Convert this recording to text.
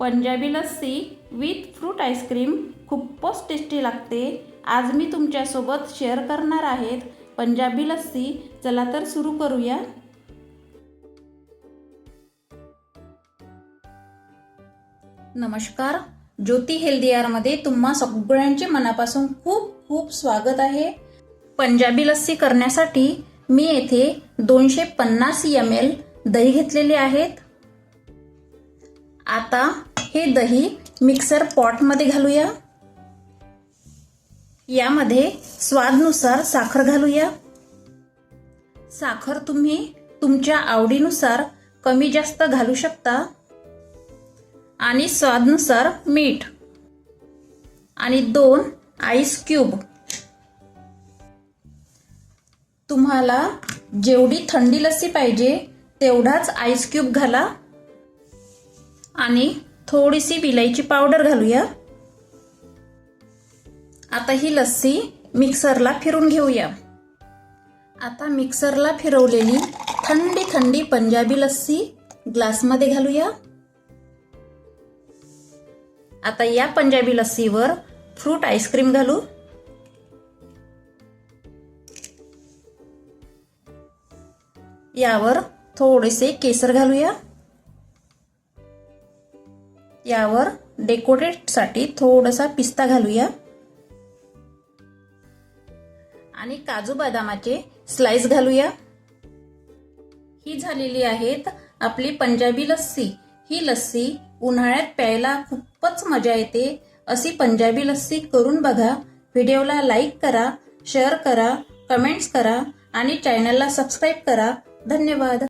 Punjabi lassi with fruit ice cream खूपच tasty लागते. आज मी तुमच्यासोबत शेअर करणार आहेत पंजाबी लस्सी. चला तर सुरू करूया. नमस्कार ज्योती हेल्दी आरमध्ये तुम्हा सगळ्यांचे मनापासून खूप खूप स्वागत आहे. पंजाबी लस्सी करण्यासाठी मी येथे दोनशे पन्नास एम एल दही घेतलेले आहेत. आता हे दही मिक्सर पॉटमध्ये घालूया. यामध्ये स्वादनुसार साखर घालूया. साखर तुम्ही तुमच्या आवडीनुसार कमी जास्त घालू शकता. आणि स्वादनुसार मीठ. आणि दोन आईस क्यूब तुम्हाला जेवढी थंडी लस्सी पाहिजे तेवढाच आईस क्यूब घाला. आणि थोडीशी विलायची पावडर घालूया. आता ही लस्सी मिक्सरला फिरून घेऊया. आता मिक्सरला फिरवलेली थंडी थंडी पंजाबी लस्सी ग्लासमध्ये घालूया. आता या पंजाबी लस्सीवर फ्रूट आईस्क्रीम घालू. यावर थोडेसे केसर घालूया. यावर डेकोरेटसाठी थोडासा पिस्ता घालूया. आणि काजू बदामाचे स्लाइस घालूया. ही झालेली आहेत आपली पंजाबी लस्सी. ही लस्सी उन्हाळ्यात प्यायला खूपच मजा येते. अशी पंजाबी लस्सी करून बघा. व्हिडिओला लाईक करा शेअर करा कमेंट्स करा आणि चॅनलला सबस्क्राईब करा. धन्यवाद.